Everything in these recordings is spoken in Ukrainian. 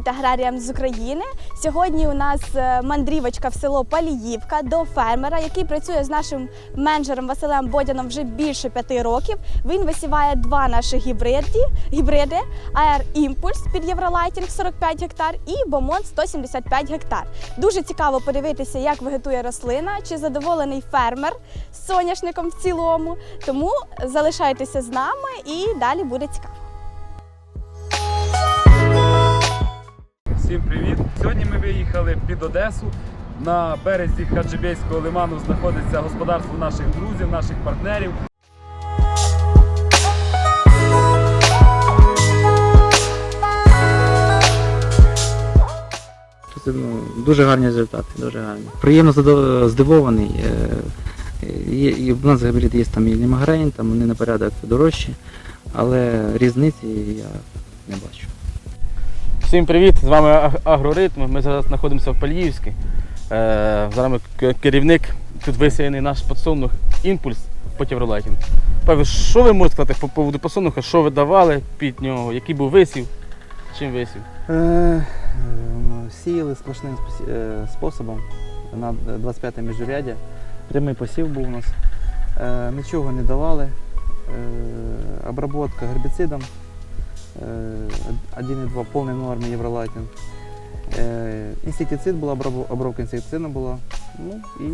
Привіт аграріям з України! Сьогодні у нас е, мандрівочка в село Паліївка до фермера, який працює з нашим менеджером Василем Бодяном вже більше п'яти років. Він висіває два наші гібриди, гібриди AR Impulse під Євролайтінг 45 гектар і Бомон 175 гектар. Дуже цікаво подивитися, як вегетує рослина, чи задоволений фермер з соняшником в цілому. Тому залишайтеся з нами і далі буде цікаво. Всім привіт! Сьогодні ми виїхали під Одесу. На березі Хаджибейського лиману знаходиться господарство наших друзів, наших партнерів. Це ну, дуже гарні результати, дуже гарні. Приємно здивований. е, Є, і в нас габарит є там і там вони на порядок дорожчі, але різниці я не бачу. Всім привіт! З вами Агроритм. Ми зараз знаходимося в Паліївській. Е, Зараз ми керівник. Тут висіяний наш подсолнух імпульс по Євролайтінг. Павел, що ви можете сказати по поводу подсолнуха? Що ви давали під нього? Який був висів? Чим висів? Е, Сіяли сплошним е, способом на 25 міжряддя. Прямий посів був у нас. Нічого не давали. Обработка гербіцидом. Е, 1,2 повний нормі Євролайтінг. Е, Інсектицид була, обробка інсектицидом була. Ну і,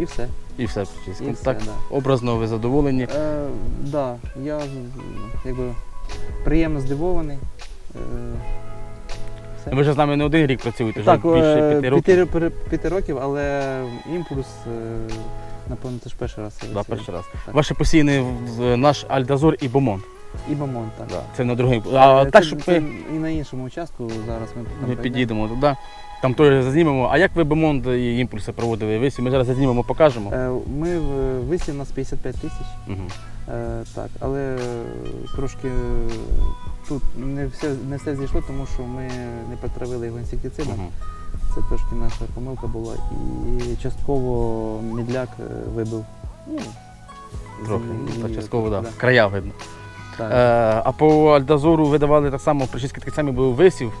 і все. І все. І все так да. образно ви задоволені. Е, да, я якби приємно здивований. Е, все. Ви вже з нами не один рік працюєте, вже більше е, п'яти років. п'яти, п'яти- років, але імпульс, е, напевно, це ж перший раз. Да, перший раз. Так. Ваші посіяні в- наш Альдазор і Бомон. І бомон, так. Да. Це на другий. А Е, так, щоб це ми, і на іншому участку зараз ми, там ми підійдемо туди. Там теж зазнімемо. А як ви Бомонд і імпульси проводили висів? Ми зараз зазнімемо, покажемо. Е, Ми в- висів у нас 55 тисяч, е, так, але трошки тут не все, не все зійшло, тому що ми не потравили його інсектицидом. Мгм. Це трошки наша помилка була. І частково мідляк е, вибив. Ну, Трохи, так, частково, трохи, да. края видно. Е, а по Альдазору ви давали так само, причистки такий самий був висів.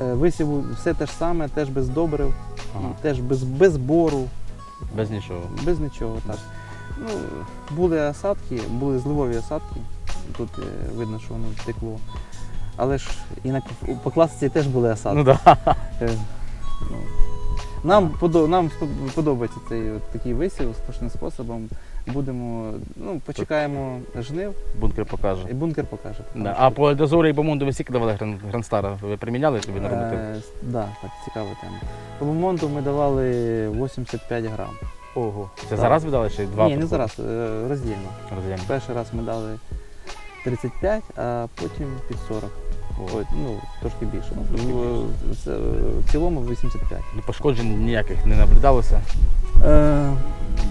Е, Висів все те ж саме, теж без добрив, Ага. теж без, без бору, Без нічого. без нічого. Так. Ну, були осадки, були зливові осадки. Тут е, видно, що воно текло. Але ж і на по класиці теж були осадки. Ну да. Е, ну, нам, подо, нам спо- подобається цей от такий висів сплошним способом. Будемо, ну, почекаємо жнив Бункер покаже. і бункер покаже. Да. А по Альдазору і Бомонду ви скільки давали Гран- Грандстара? Ви приміняли тобі на норматив? Е, с- да, так, цікава тема. По бомонту ми давали 85 грам. Ого. Це так. зараз ви дали чи два? Ні, не зараз, е, роздільно. Перший раз ми дали 35, а потім під 40. Ой, ну, трошки більше. Ну, Трошки в, в- в цілому 85. Ну, Пошкоджень ніяких не наблюдалося. Е,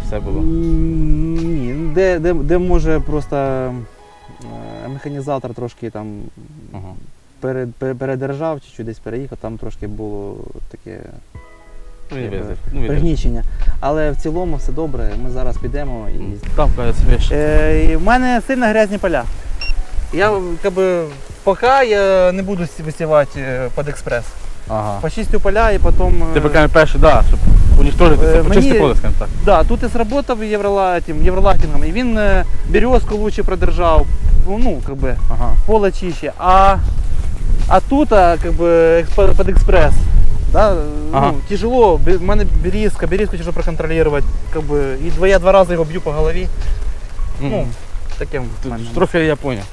Все було. м, Ні, де, де, де може просто е, механізатор трошки там Ага. перед, пере- передержав чи десь переїхав, там трошки було таке Ну, і. Ну, і пригнічення. Але в цілому все добре, ми зараз підемо і Там каже. Е, і в мене сильно грязні поля. Я якби, поки я не буду сі- висівати е, під експрес. Ага. Почистю поля і потім. е, Ти поки перший, да, щоб уничтожити Е, це, почисти мені- поле, скажімо так. Да, тут і сработав євролатінг, євролатінгом, і він е, березку лучше продержав, ну, ну как бы, Ага. поле чище. А, а тут а, как бы, експе- під експрес. Да, Ага. ну, тяжело, бе- в мене березка, березку тяжело проконтролювати. Как бы, і два, я два рази його б'ю по голові. Ну, Мгм. таким. в Тут мене. Трохи я поняв.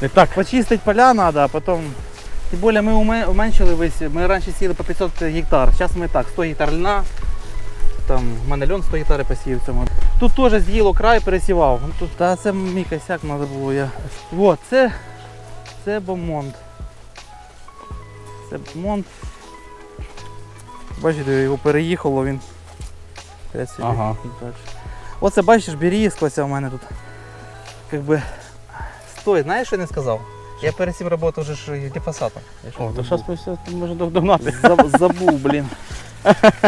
Не так. Почистить поля надо, а потом... Тем более мы уме- уменьшили весь, мы раньше сіли по 500 гектар, сейчас мы так, 100 гектар льна, там в мене льон 100 гектар посів в цьому. Тут теж з'їло край, пересівав. Ну, Тут, та це мій косяк треба було. Я. Вот, це, це бомонд. Це бомонд. Бачите, його переїхало, він. Я собі Ага. дальше. Оце бачиш, берізка ця в мене тут. Как би. Стой, знаєш, що я не сказав? Я перед цим працював вже ж гліфосатом. О, то забув. зараз ми все можемо догнати. Заб- забув, блін.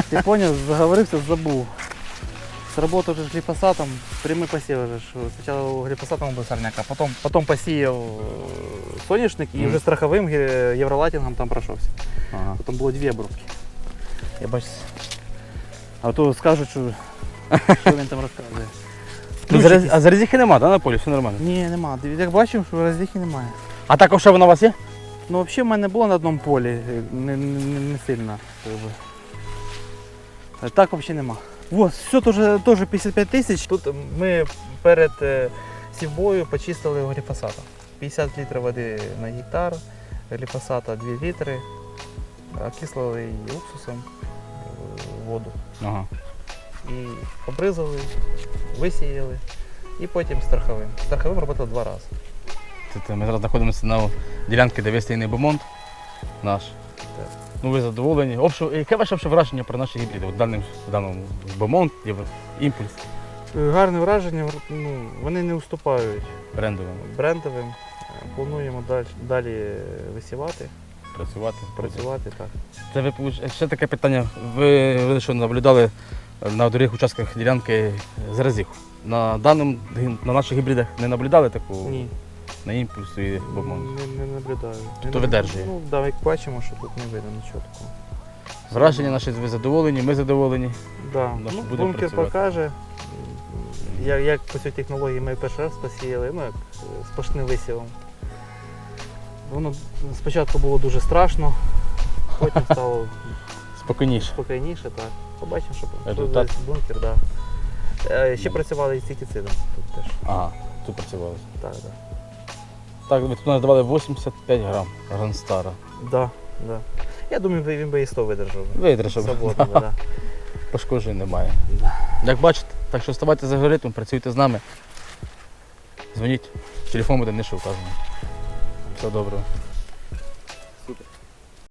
Ти поняв, заговорився, забув. Сработав же гліфосатом, прямий посів вже. Спочатку гліфосатом був сорняк, а потім, потім посіяв е, соняшник і вже страховим євролатінгом там пройшовся. Ага. Потім було дві обробки. Я бачу. А то скажуть, що, що він там розказує. Ну, а зарізіхи нема, да, на полі, все нормально. Ні, нема. Як бачимо, що роздіхи немає. А також що вона у вас є? Ну, взагалі, в мене було на одному полі, е, не, не, не сильно. А Так взагалі нема. Вот, все теж, теж 55 тисяч. Тут ми перед е, сівбою почистили гліфосатом. 50 літрів води на гектар, гліфосата 2 літри, окислили її уксусом е, воду. Ага. І побризали, висіяли, і потім страховим. Страховим робили два рази. Тут ми зараз знаходимося на ділянці, де висіяний бомонд наш. Так. Ну ви задоволені. Общо, яке ваше враження про наші гібриди? От даним, даному бомонд, імпульс Гарне враження, ну, вони не уступають брендовим брендовим. Плануємо далі, далі висівати, працювати. працювати так. Це ви ще таке питання. Ви, ви що наблюдали на дорогих участках ділянки заразіху? На даному на наших гібридах не наблюдали таку Ні, на імпульсу і бомонд? не, не наблюдаю. Тобто Не видержує? Ну, да, як бачимо, що тут не видно нічого такого. Враження наші ви задоволені, ми задоволені. Да. Ну, Ну, будемо бункер працювати. покаже, м, як, як по цій технології ми перший раз посіяли, ну як е, сплошним висівом. Воно спочатку було дуже страшно, потім стало Спокійніше. спокійніше, так. Побачимо, що що Результат? за бункер, так. Да. Е, Ще працювали із інсектицидом тут теж. Ага, тут працювали. Так, так. Так, ви тут нас давали 85 грам Гранстара. Да, да. Я думаю, він би і 100 видержав. Видержав. Свободно, да. Пошкоджень немає. Да. Як бачите, так що ставайте за алгоритмом, працюйте з нами. Дзвоніть, телефон буде нижче вказаний. Все добре.